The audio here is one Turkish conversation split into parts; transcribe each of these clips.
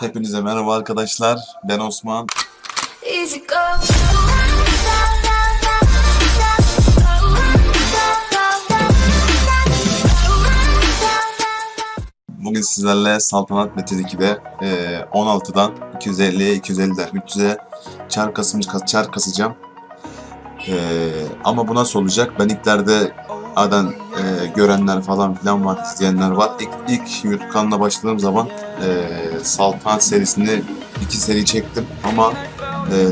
Hepinize merhaba arkadaşlar. Ben Osman. Bugün sizlerle Saltanat Metin 2'de eee, 16'dan 250'ye, 250'den 300'e çar, kasım, kas- çar kasacağım. Eee, ama bu nasıl olacak? Ben ilklerde adan eee, görenler falan filan var, izleyenler var. İlk, ilk YouTube kanalına başladığım zaman eee Saltanat serisini iki seri çektim ama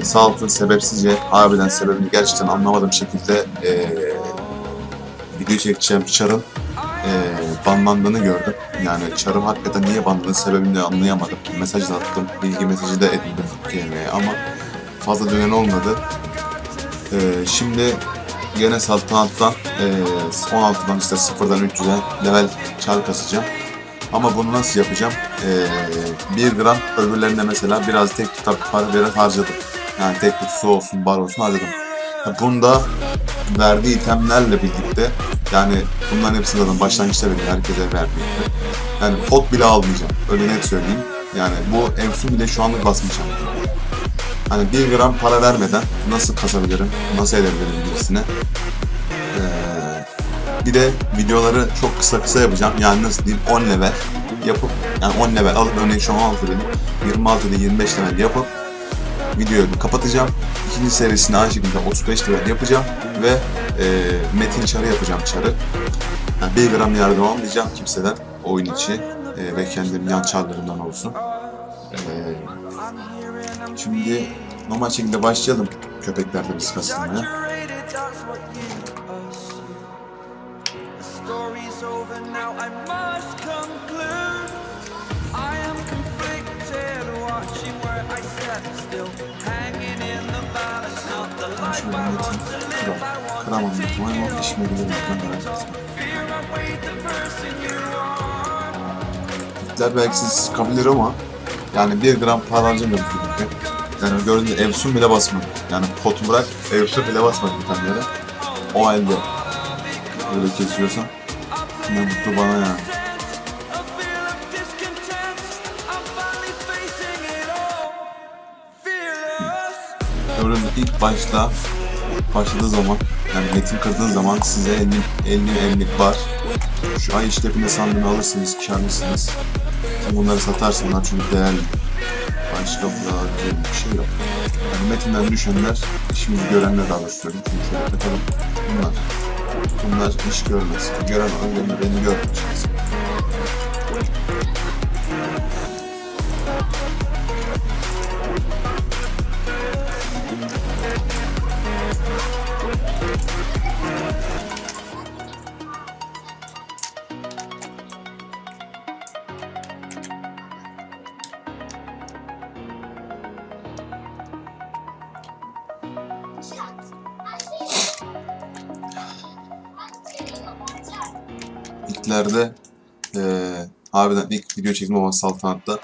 sağ olsun sebepsizce, harbiden sebebini gerçekten anlamadığım şekilde eee video çekeceğim Çar'ın eee banlandığını gördüm. Yani Çar'ın hakikaten niye banladığı sebebini anlayamadım. Mesaj da attım, bilgi mesajı da ettim kendime ama fazla dönen olmadı. Eee, şimdi gene saltanattan eee 16'dan işte 0'dan 300'e level Çar kasacağım. Ama bunu nasıl yapacağım? Eee 1 gram öbürlerine mesela biraz tek tutak para biraz harcadım. Yani tek tut su olsun, bar olsun harcadım. Ha, Bunda verdiği itemlerle birlikte yani bunların hepsini zaten başlangıçta benim herkese verdiğimde. Yani pot bile almayacağım. Öyle net söyleyeyim. Yani bu Efsun bile şu anlık basmayacağım. Hani 1 gram para vermeden nasıl kasabilirim, nasıl edebilirim birisine. Ee, bir de videoları çok kısa kısa yapacağım. Yani nasıl diyeyim 10 level yapıp yani 10 level alıp örneğin şu an 16 dedim. 26 ile 25 level yapıp videoyu kapatacağım. İkinci serisini aynı şekilde 35 level yapacağım ve e, metin çarı yapacağım çarı. Yani 1 gram yardım almayacağım kimseden oyun içi e, ve kendim yan çarlarımdan olsun. E, şimdi normal şekilde başlayalım köpeklerde biz kasılmaya. Şöyle metin kral. Kıramam büyük ama işime merak etme. Belki siz kabul ama yani 1 gram para harcamıyorum filmde. Yani gördüğünüz Evsun bile basmadı. Yani potu bırak Evsun bile basmadı bir tane yere. O halde öyle kesiyorsan ne mutlu bana yani. A feel of discontent, I'm finally facing it all. Fearless. Gördüğünüz ilk başta başladığı zaman yani metin kırdığı zaman size 50, 50 emlik var. Şu ay işlepinde sandığını alırsınız, karlısınız. Şimdi bunları satarsınlar çünkü değerli. Burada diyecek bir şey yok. Yani metinden düşenler, işimizi görenler daha söyleyeyim. Çünkü şöyle takalım. Bunlar. Bunlar iş görmez. Gören öyle beni görmeyeceğiz. İlklerde eee harbiden ilk video çektim ama saltanatta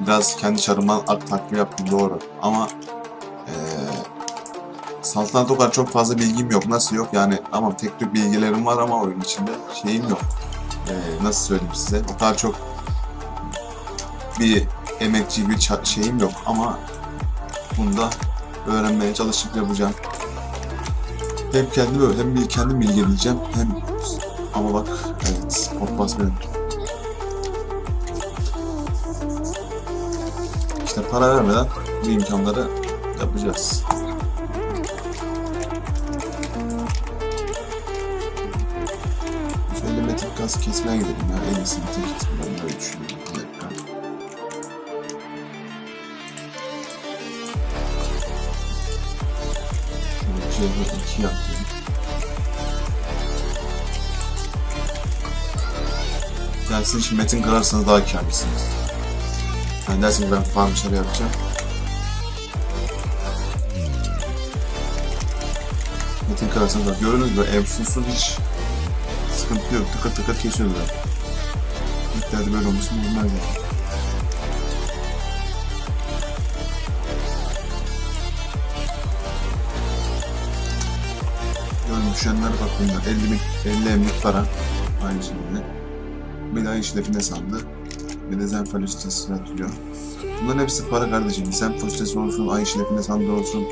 biraz kendi çarımdan ak takip yaptım doğru. Ama eee saltanat o kadar çok fazla bilgim yok. Nasıl yok yani? Ama tek tük bilgilerim var ama oyun içinde şeyim yok. Eee, nasıl söyleyeyim size? O kadar çok bir emekçi ça- şeyim yok ama bunda öğrenmeye çalışıp yapacağım. Hem kendi böyle hem kendim bilgileyeceğim hem ama bak evet pot basmıyorum. İşte para vermeden bu imkanları yapacağız. Şöyle metin kas kesmeye gidelim ya. En iyisi metin kesme. Ben böyle düşünüyorum. Bir dakika. Şöyle C2 yapayım. Yani siz şimdi metin kırarsanız daha kârlısınız. Yani dersiniz ben farm işleri yapacağım. Metin kırarsanız da gördünüz mü evsuzsuz hiç sıkıntı yok. Tıkır tıkır kesiyoruz ben. İlklerde böyle olmasını bilmez yani. Gördüm düşenlere bak bunlar. 50, 50 emlik para. Aynı şekilde. Bir daha işlefine sandı. Bir de zenfal üstesi atıyor. Bunların hepsi para kardeşim. Zenfal üstesi olsun, ay şerefine sandığı olsun.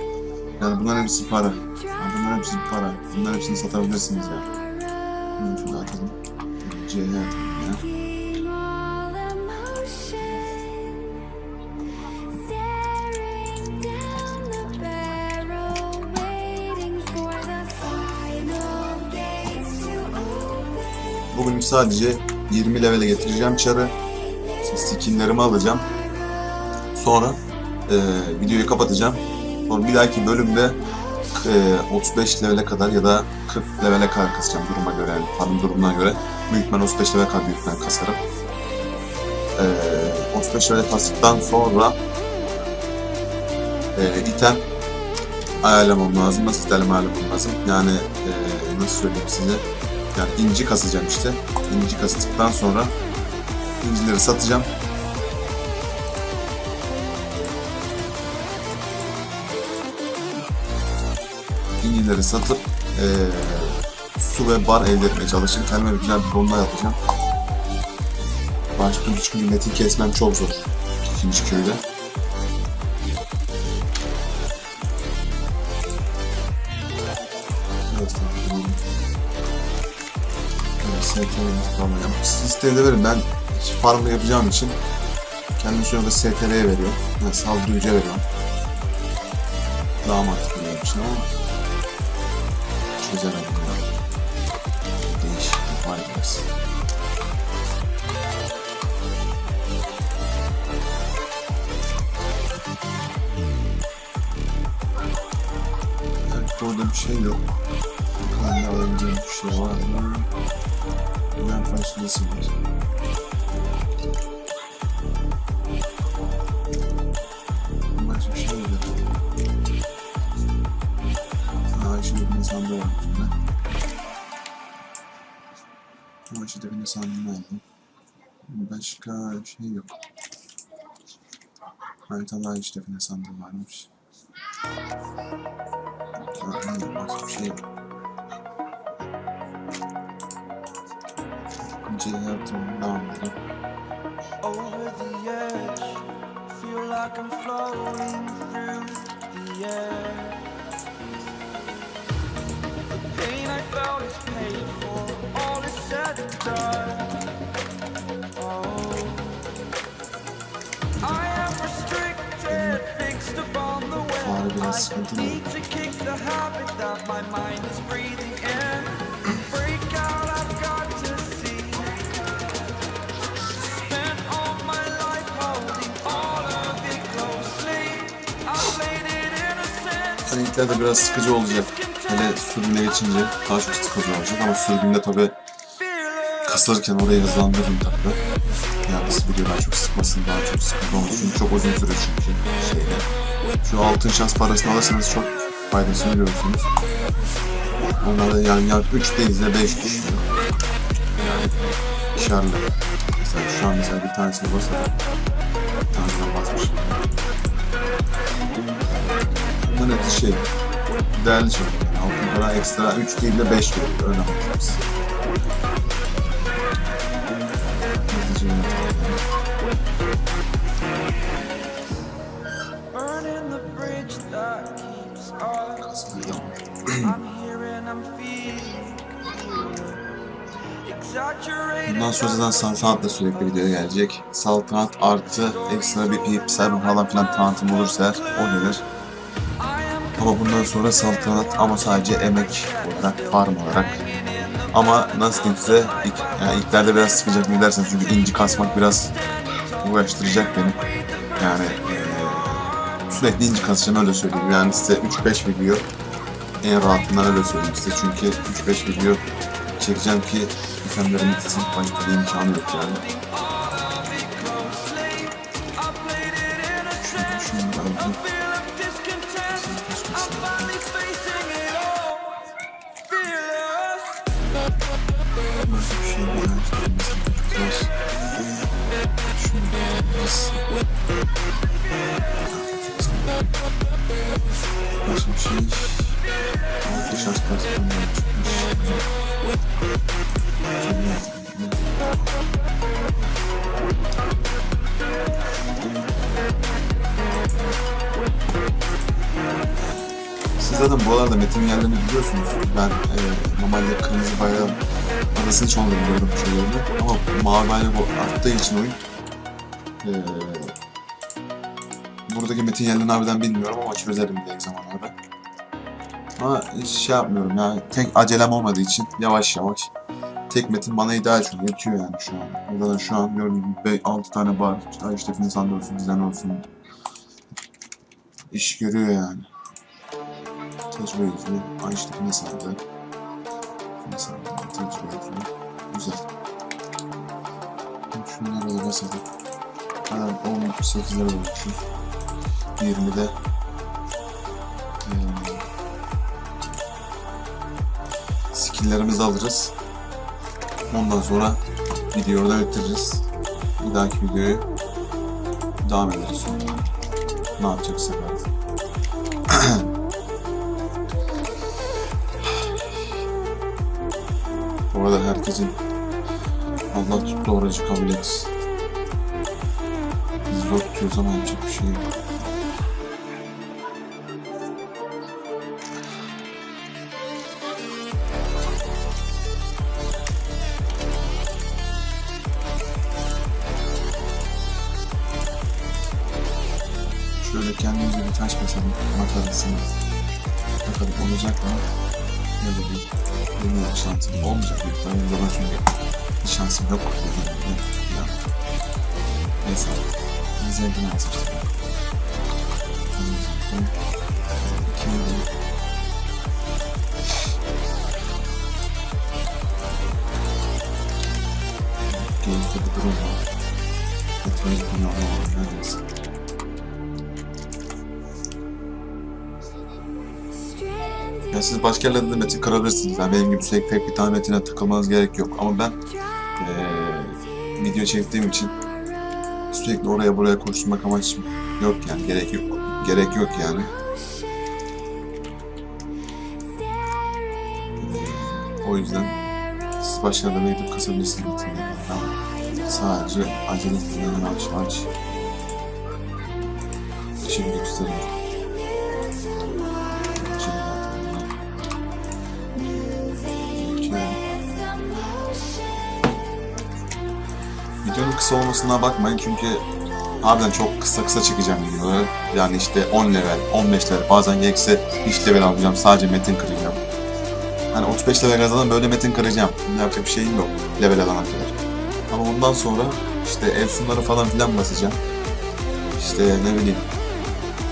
Yani bunların hepsi para. Yani bunların hepsi para. Bunların hepsini satabilirsiniz ya. Bunu şöyle atalım. C'ye ya. Bugün sadece 20 levele getireceğim çarı. Skinlerimi alacağım. Sonra e, videoyu kapatacağım. Sonra bir dahaki bölümde e, 35 levele kadar ya da 40 levele kadar kasacağım duruma göre yani farm durumuna göre. Büyük ihtimalle 35 levele kadar büyük ihtimalle kasarım. E, 35 levele kastıktan sonra e, item ayarlamam lazım. Nasıl item ayarlamam lazım? Yani e, nasıl söyleyeyim size? Yani inci kasacağım işte. İnci kastıktan sonra incileri satacağım. İncileri satıp eee, su ve bar elde etmeye çalışacağım. Kendime bir güzel bir dolma yapacağım. Başka çünkü metin kesmem çok zor. ikinci köyde. STR'yi yapayım. Siz isteğinde verin. Ben farmı yapacağım için kendim şu anda STR'ye veriyorum. Yani saldırıcıya veriyorum. Daha mantıklı benim için ama çözemedim ya. Değişik bir. Evet, burada bir şey yok. Yukarıda alabileceğim bir şey var mı? Ben fasulyesi var. Başka bir şey yok. Aa, şimdi bir sandığı var bunda. Ama işte bir sandığını aldım. Başka şey yok. Haritalar işte bir sandığı varmış. Aa, başka bir şey yok. İncele yaptım, devam edelim. over the edge. Feel like I'm floating through the air. The pain I felt is paid for. All is said and done. Oh, I am restricted, fixed upon the web. I need to kick the habit that my Hani ilklerde biraz sıkıcı olacak. Hele sürgüne geçince daha çok sıkıcı olacak ama sürgünde tabi kasılırken orayı hızlandırırım tabi. Siz video daha çok sıkmasın, daha çok sıkıntı olmasın. Çok uzun sürüyor çünkü şeyde. Şu altın şans parasını alırsanız çok faydasını görürsünüz. Onlar da yani, yani 3 değil de 5 düşüyor. Yani karlı. Mesela şu an mesela bir tanesine basarak Hepsi şey, değerli şey. Yani altın para ekstra 3 değil de 5 veriyor. Feeling exaggerated. Bundan sonra zaten saltanat da sürekli video gelecek. Saltanat artı ekstra bir pip, cyber falan filan tanıtım olursa o gelir. Ama bundan sonra saltanat ama sadece emek olarak, farm olarak. Ama nasıl diyeyim size, ilk, yani ilklerde biraz sıkacak mı derseniz çünkü inci kasmak biraz uğraştıracak beni. Yani eee, sürekli inci kasacağım öyle söyleyeyim. Yani size 3-5 video en rahatından öyle söyleyeyim size. Çünkü 3-5 video çekeceğim ki itemlerin bitsin. Başka bir imkanı yok yani. Şunu, şunu Siz zaten bu arada metin yerlerini biliyorsunuz. Ben e, normalde kırmızı bayrağın arasını çoğunluğu biliyorum şeylerini. Ama mavi bayrak arttığı için oyun. E, buradaki metin yerlerini harbiden bilmiyorum ama çözerim diye zamanlarda. Ama şey yapmıyorum ya. Tek acelem olmadığı için yavaş yavaş. Tek metin bana ideal an. Yetiyor yani şu an. Da şu an gördüğünüz gibi 6 tane bar. İşte Finsan olsun, Dizen olsun. İş görüyor yani. Tecrübe yüzü. Ay işte ne sandı. Ne sandı. Tecrübe yüzü. Güzel. Şunları da basalım. Adam 18 lira olmuş. 20'de eee skilllerimizi alırız. Ondan sonra videoyu orada bitiririz. Bir dahaki videoyu devam ederiz sonra. Ne yapacaksak artık. Bu arada herkesin Allah tuttu orucu kabul etsin. Zor yapacak bir şey yok. Şöyle kendimize bir taş basalım makarasını. Bakalım olacak mı? Ya da bir deneyim şansım olmayacak büyük ihtimalle. Çünkü şansım yok. Ya. Neyse. İki yıl Gençte bir durum var. Dünyada var. Neredeyse. Ya siz başka yerlerde de metin kırabilirsiniz. Yani benim gibi sürekli tek bir tane metine takılmanız gerek yok. Ama ben eee, video çektiğim için sürekli oraya buraya koşturmak amaçım yok yani. Gerek yok. Gerek yok yani. O yüzden siz başka yerlere gidip kasabilirsiniz sadece acele etmeden yavaş yavaş işimi gösteriyorum. Kısa olmasına bakmayın çünkü harbiden çok kısa kısa çekeceğim videoları. Yani işte 10 level, 15 level, bazen gerekse hiç level almayacağım, sadece metin kıracağım. Hani 35 level kazanım böyle metin kıracağım. Bunda yapacak bir şeyim yok level alana kadar. Ama ondan sonra işte efsunları falan filan basacağım. İşte ne bileyim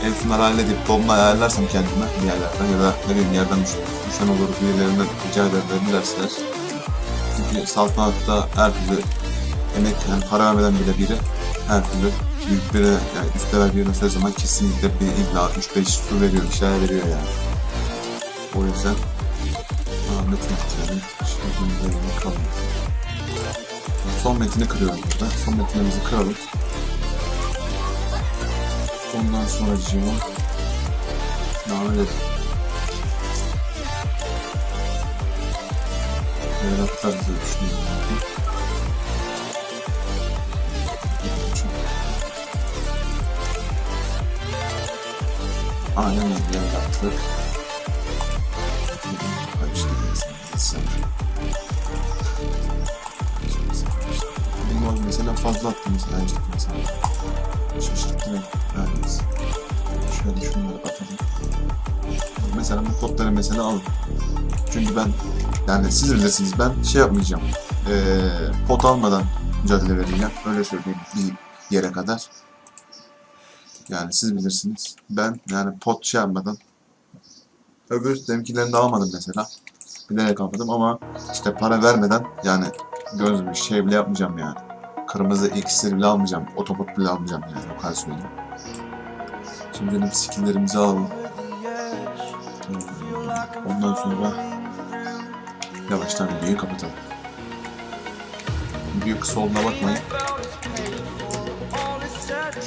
efsunları halledip domla ayarlarsam kendime bir yerlerden ya da ne bileyim yerden düş, düşen olur birilerinden rica ederlerse çünkü saltanatta her türlü emek yani para vermeden bile biri her türlü büyük biri yani üst level birine söz zaman kesinlikle bir illa 3-5 su veriyor bir şeyler veriyor yani. O yüzden Ahmet Metin'i şimdi böyle bakalım. Son metini kırıyorum burada. Son metinimizi kıralım. Ondan sonra cima devam edelim. Böyle atlarız diye düşünüyorum. Aynen öyle yaptık. Kaçtı. Benim abi mesela fazla attı mesela önceki mesela. Şaşırttı beni. Neredeyse. Şöyle şunları atalım. Mesela bu kodları mesela alın. Çünkü ben yani siz bilirsiniz ben şey yapmayacağım. Ee, pot almadan mücadele vereceğim. Öyle söyleyeyim bir yere kadar. Yani siz bilirsiniz. Ben yani pot şey yapmadan öbür demkilerini de almadım mesela. Bilerek almadım ama işte para vermeden yani göz bir şey bile yapmayacağım yani. Kırmızı iksir bile almayacağım. Otopot bile almayacağım yani. O kadar söyleyeyim. Şimdi benim skilllerimizi alalım. Ondan sonra yavaştan videoyu kapatalım. Video kısa olduğuna bakmayın.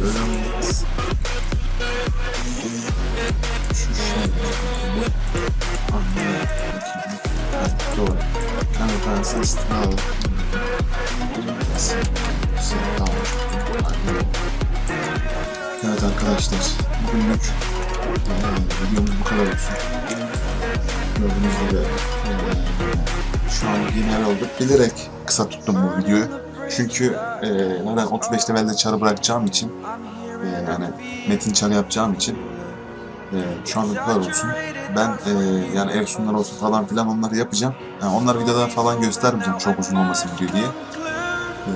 Böyle olmaz. Şu. Evet, doğru. Al. Tamam. Aynen. Evet arkadaşlar, bugünlük videomuz bu kadar olsun. Gördüğünüz gibi şu an yeni yer olduk. Bilerek kısa tuttum bu videoyu. Çünkü eee neden 35 levelde çarı bırakacağım için eee, yani metin çarı yapacağım için eee, şu an bu kadar olsun. Ben eee, yani Ersunlar olsun falan filan onları yapacağım. Yani onları videoda falan göstermeyeceğim çok uzun olmasın diye. Eee,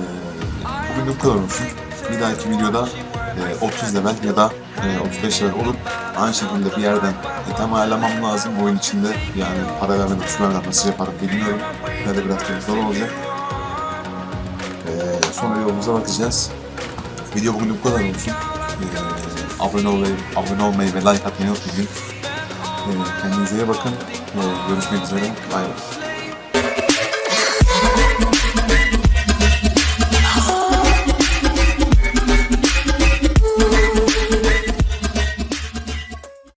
bugün bu kadar olsun. Bir dahaki videoda eee, 30 level ya da eee, 35 level olup aynı şekilde bir yerden item ayarlamam lazım. Oyun içinde yani para vermeden, vermeden nasıl yaparım bilmiyorum. Ne de biraz zor olacak. Eee, sonra yolumuza bakacağız. Video bugün bu kadar olsun. Eee, abone olmayı, abone olmayı ve like atmayı unutmayın. Eee, kendinize iyi bakın. Eee, görüşmek üzere. Bay bay.